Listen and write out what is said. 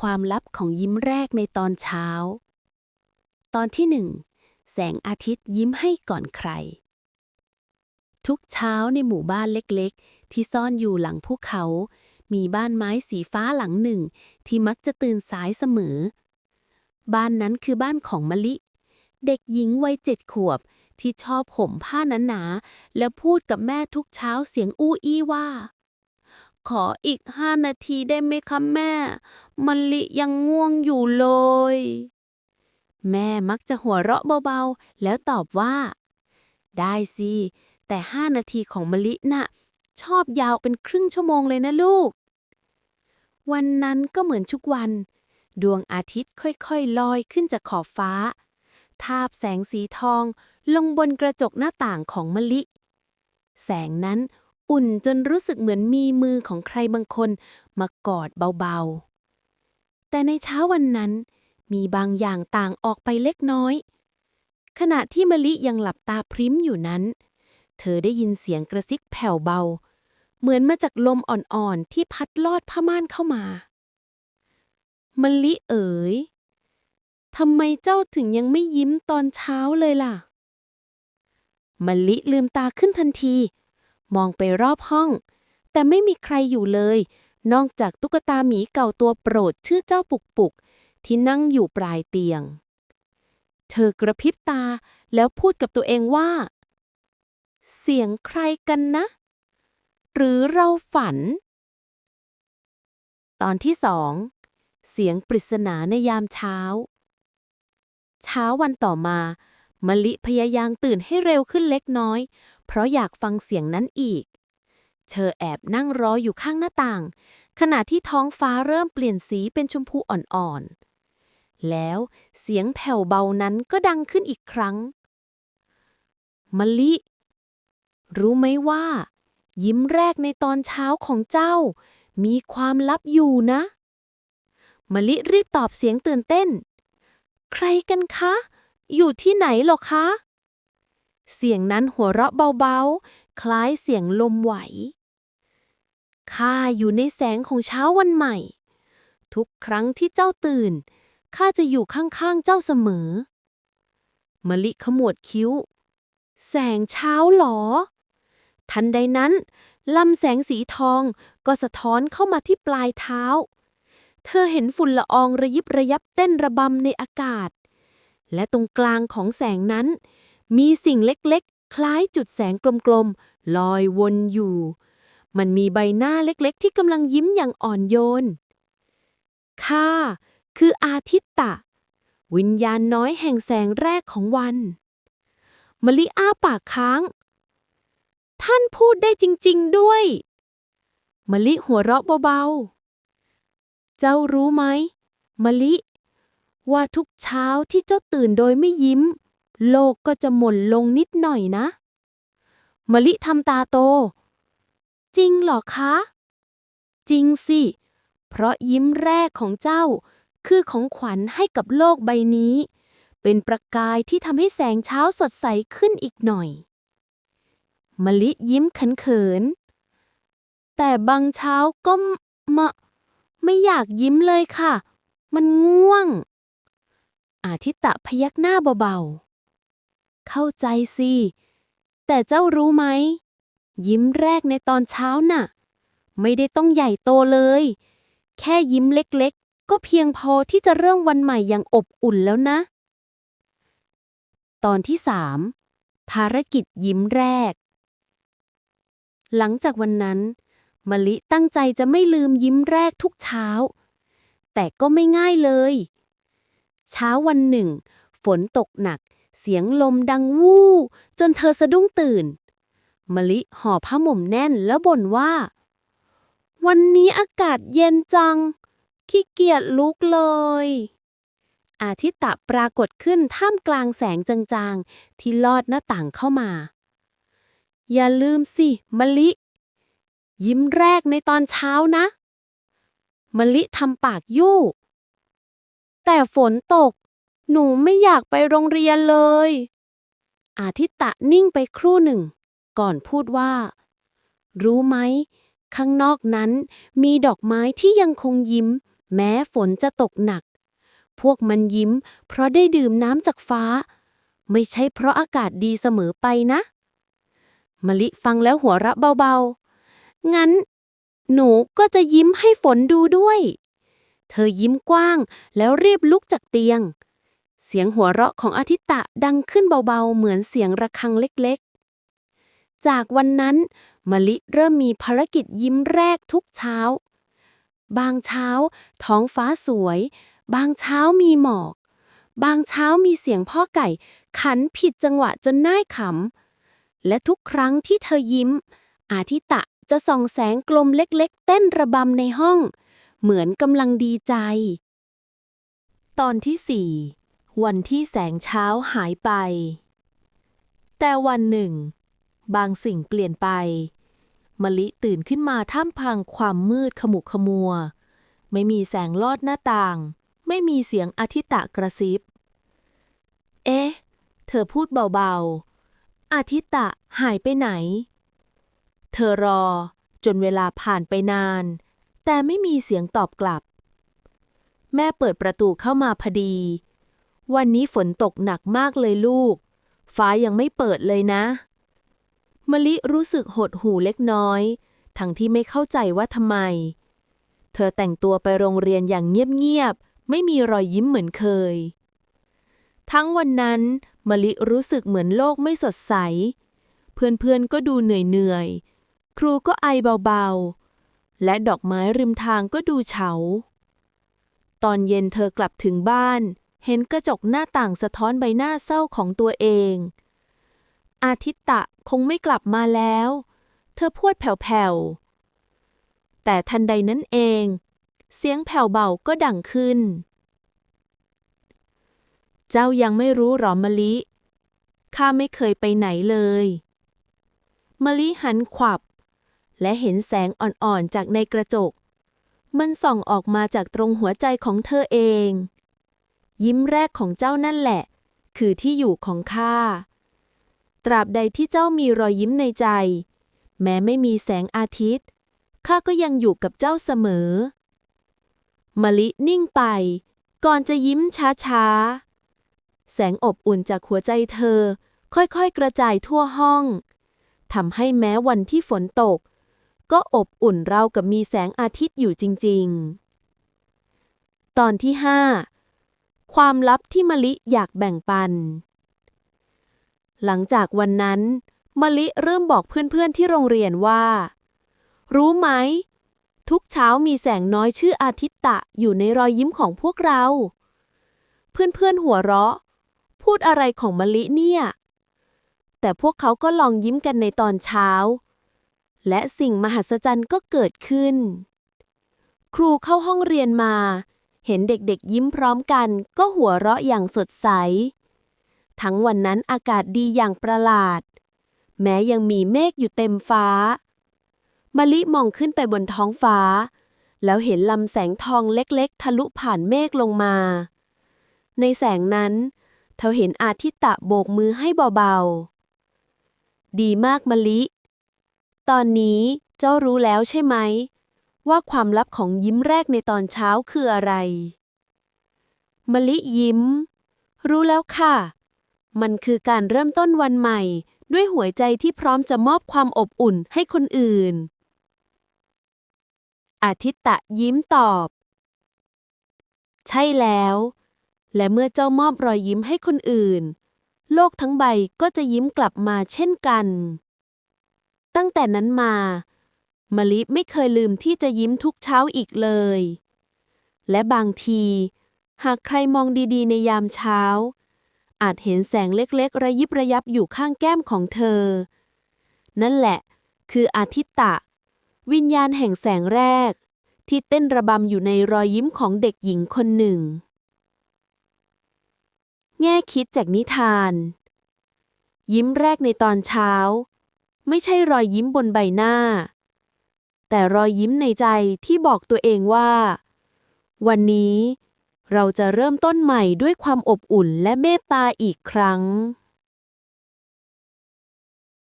ความลับของยิ้มแรกในตอนเช้า ตอนที่หนึ่งแสงอาทิตย์ยิ้มให้ก่อนใคร ทุกเช้าในหมู่บ้านเล็กๆ ที่ซ่อนอยู่หลังภูเขา มีบ้านไม้สีฟ้าหลังหนึ่ง ที่มักจะตื่นสายเสมอ บ้านนั้นคือบ้านของมะลิ เด็กหญิงวัยเจ็ดขวบที่ชอบห่มผ้าหนาๆแล้วพูดกับแม่ทุกเช้าเสียงอู้อี้ว่า ขออีกห้านาทีได้ไหมคะแม่ มะลิยังง่วงอยู่เลย แม่มักจะหัวเราะเบาๆ แล้วตอบว่า ได้สิ แต่ห้านาทีของมะลิน่ะ ชอบยาวเป็นครึ่งชั่วโมงเลยนะลูก วันนั้นก็เหมือนทุกวัน ดวงอาทิตย์ค่อยๆ ลอยขึ้นจากขอบฟ้า ทาบแสงสีทองลงบนกระจกหน้าต่างของมะลิ แสงนั้น อุ่นจนรู้สึกเหมือนมีมือของใครบางคนมากอดเบาๆ แต่ในเช้าวันนั้น มีบางอย่างต่างออกไปเล็กน้อย ขณะที่มะลิยังหลับตาพริ้มอยู่นั้น เธอได้ยินเสียงกระซิกแผ่วเบา เหมือนมาจากลมอ่อนๆ ที่พัดลอดผ้าม่านเข้ามามะลิเอ๋ยทำไมเจ้าถึงยังไม่ยิ้มตอนเช้าเลยล่ะ มะลิลืมตาขึ้นทันที มองไปรอบห้อง แต่ไม่มีใครอยู่เลย นอกจากตุ๊กตาหมีเก่าตัวโปรดชื่อเจ้าปุกปุก ที่นั่งอยู่ปลายเตียง เธอกระพริบตาแล้วพูดกับตัวเองว่า เสียงใครกันนะ หรือเราฝัน ตอนที่สอง เสียงปริศนาในยามเช้า เช้าวันต่อมามะลิพยายามตื่นให้เร็วขึ้นเล็กน้อย เพราะอยากฟังเสียงนั้นอีก เธอแอบนั่งรออยู่ข้างหน้าต่าง ขณะที่ท้องฟ้าเริ่มเปลี่ยนสีเป็นชมพูอ่อนๆ แล้วเสียงแผ่วเบานั้นก็ดังขึ้นอีกครั้ง มะลิ รู้ไหมว่า ยิ้มแรกในตอนเช้าของเจ้า มีความลับอยู่นะมะลิรีบตอบเสียงตื่นเต้น ใครกันคะ อยู่ที่ไหนหรอคะ เสียงนั้นหัวเราะเบาๆ คล้ายเสียงลมไหว ข้าอยู่ในแสงของเช้าวันใหม่ ทุกครั้งที่เจ้าตื่น ข้าจะอยู่ข้างๆเจ้าเสมอ มลิขมวดคิ้ว แสงเช้าหรอ ทันใดนั้นลำแสงสีทองก็สะท้อนเข้ามาที่ปลายเท้า เธอเห็นฝุ่นละอองระยิบระยับเต้นระบำในอากาศ และตรงกลางของแสงนั้น มีสิ่งเล็กๆ คล้ายจุดแสงกลมๆ ลอยวนอยู่ มันมีใบหน้าเล็กๆ ที่กำลังยิ้มอย่างอ่อนโยน ข้าคืออาทิตตะ วิญญาณน้อยแห่งแสงแรกของวัน มลิอ้าปากค้าง ท่านพูดได้จริงๆด้วย มลิหัวเราะเบาๆ เจ้ารู้ไหม มลิ ว่าทุกเช้าที่เจ้าตื่นโดยไม่ยิ้ม โลกก็จะหม่นลงนิดหน่อยนะ มะลิทำตาโต จริงเหรอคะ จริงสิ เพราะยิ้มแรกของเจ้า คือของขวัญให้กับโลกใบนี้ เป็นประกายที่ทำให้แสงเช้าสดใสขึ้นอีกหน่อย มะลิยิ้มเขินๆแต่บางเช้าก็มะไม่อยากยิ้มเลยค่ะ มันง่วง อาทิตะพยักหน้าเบาๆ เข้าใจสิ แต่เจ้ารู้ไหม ยิ้มแรกในตอนเช้าน่ะ ไม่ได้ต้องใหญ่โตเลย แค่ยิ้มเล็กๆ ก็เพียงพอที่จะเริ่มวันใหม่อย่างอบอุ่นแล้วนะ ตอนที่สามภารกิจยิ้มแรก หลังจากวันนั้นมะลิตั้งใจจะไม่ลืมยิ้มแรกทุกเช้า แต่ก็ไม่ง่ายเลย เช้าวันหนึ่ง ฝนตกหนัก เสียงลมดังวู่จนเธอสะดุ้งตื่น มะลิห่อผ้าห่มแน่นแล้วบ่นว่า วันนี้อากาศเย็นจัง ขี้เกียจลุกเลย อาทิตตะปรากฏขึ้นท่ามกลางแสงจางๆ ที่ลอดหน้าต่างเข้ามา อย่าลืมสิมะลิ ยิ้มแรกในตอนเช้านะมะลิทำปากยู่ แต่ฝนตก หนูไม่อยากไปโรงเรียนเลย อาทิตะนิ่งไปครู่หนึ่ง ก่อนพูดว่า รู้ไหม ข้างนอกนั้นมีดอกไม้ที่ยังคงยิ้ม แม้ฝนจะตกหนัก พวกมันยิ้ม เพราะได้ดื่มน้ำจากฟ้า ไม่ใช่เพราะอากาศดีเสมอไปนะ มะลิฟังแล้วหัวเราะเบาๆ งั้น หนูก็จะยิ้มให้ฝนดูด้วย เธอยิ้มกว้างแล้วรีบลุกจากเตียง เสียงหัวเราะของอาทิตะดังขึ้นเบาๆ เหมือนเสียงระฆังเล็กๆ จากวันนั้นมะลิเริ่มมีภารกิจยิ้มแรกทุกเช้า บางเช้า ท้องฟ้าสวย บางเช้ามีหมอก บางเช้ามีเสียงพ่อไก่ ขันผิดจังหวะจนน่ายขำ และทุกครั้งที่เธอยิ้ม อาทิตะจะส่องแสงกลมเล็กๆ เต้นระบำในห้อง เหมือนกำลังดีใจ ตอนที่สี่ วันที่แสงเช้าหายไป แต่วันหนึ่ง บางสิ่งเปลี่ยนไปมะลิตื่นขึ้นมาท่ามพางความมืดขมุกขมัว ไม่มีแสงลอดหน้าต่าง ไม่มีเสียงอาทิตะกระซิบ เอ๊ะ เธอพูดเบาๆ อาทิตะหายไปไหน เธอรอจนเวลาผ่านไปนาน แต่ไม่มีเสียงตอบกลับ แม่เปิดประตูเข้ามาพอดี วันนี้ฝนตกหนักมากเลยลูก ฟ้ายังไม่เปิดเลยนะ มะลิรู้สึกหดหู่เล็กน้อย ทั้งที่ไม่เข้าใจว่าทำไม เธอแต่งตัวไปโรงเรียนอย่างเงียบๆ ไม่มีรอยยิ้มเหมือนเคย ทั้งวันนั้น มะลิรู้สึกเหมือนโลกไม่สดใส เพื่อนๆ ก็ดูเหนื่อยๆ ครูก็ไอเบาๆ และดอกไม้ริมทางก็ดูเฉา ตอนเย็นเธอกลับถึงบ้าน เห็นกระจกหน้าต่างสะท้อนใบหน้าเศร้าของตัวเอง อาทิตตะคงไม่กลับมาแล้ว เธอพูดแผ่วๆ แต่ทันใดนั้นเอง เสียงแผ่วเบาก็ดังขึ้น เจ้ายังไม่รู้หรอมะลิ ข้าไม่เคยไปไหนเลยมะลิหันขวับ และเห็นแสงอ่อนๆจากในกระจก มันส่องออกมาจากตรงหัวใจของเธอเอง ยิ้มแรกของเจ้านั่นแหละ คือที่อยู่ของข้า ตราบใดที่เจ้ามีรอยยิ้มในใจ แม้ไม่มีแสงอาทิตย์ ข้าก็ยังอยู่กับเจ้าเสมอ มะลินิ่งไป ก่อนจะยิ้มช้าๆ แสงอบอุ่นจากหัวใจเธอ ค่อยๆ กระจายทั่วห้อง ทำให้แม้วันที่ฝนตก ก็อบอุ่นเราวกับมีแสงอาทิตย์อยู่จริง ๆ ตอนที่ห้า ความลับที่มะลิอยากแบ่งปัน หลังจากวันนั้นมะลิเริ่มบอกเพื่อนๆที่โรงเรียนว่า รู้ไหม ทุกเช้ามีแสงน้อยชื่ออาทิตตะอยู่ในรอยยิ้มของพวกเรา เพื่อนๆหัวเราะ พูดอะไรของมะลิเนี่ย แต่พวกเขาก็ลองยิ้มกันในตอนเช้า และสิ่งมหัศจรรย์ก็เกิดขึ้น ครูเข้าห้องเรียนมา เห็นเด็กๆยิ้มพร้อมกัน ก็หัวเราะอย่างสดใส ทั้งวันนั้นอากาศดีอย่างประหลาด แม้ยังมีเมฆอยู่เต็มฟ้า มะลิมองขึ้นไปบนท้องฟ้า แล้วเห็นลำแสงทองเล็กๆ ทะลุผ่านเมฆลงมา ในแสงนั้น เธอเห็นอาทิตตะโบกมือให้เบาๆ ดีมากมะลิ ตอนนี้เจ้ารู้แล้วใช่ไหม ว่าความลับของยิ้มแรกในตอนเช้าคืออะไร มะลิยิ้ม รู้แล้วค่ะ มันคือการเริ่มต้นวันใหม่ ด้วยหัวใจที่พร้อมจะมอบความอบอุ่นให้คนอื่น อาทิตตะยิ้มตอบ ใช่แล้ว และเมื่อเจ้ามอบรอยยิ้มให้คนอื่น โลกทั้งใบก็จะยิ้มกลับมาเช่นกัน ตั้งแต่นั้นมา มะลิไม่เคยลืมที่จะยิ้มทุกเช้าอีกเลย และบางที หากใครมองดีๆ ในยามเช้า อาจเห็นแสงเล็กๆ ระยิบระยับอยู่ข้างแก้มของเธอ นั่นแหละ คืออาทิตตะวิญญาณแห่งแสงแรก ที่เต้นระบำอยู่ในรอยยิ้มของเด็กหญิงคนหนึ่ง แง่คิดจากนิทาน ยิ้มแรกในตอนเช้า ไม่ใช่รอยยิ้มบนใบหน้า แต่รอยยิ้มในใจที่บอกตัวเองว่า วันนี้เราจะเริ่มต้นใหม่ด้วยความอบอุ่นและเมตตาอีกครั้ง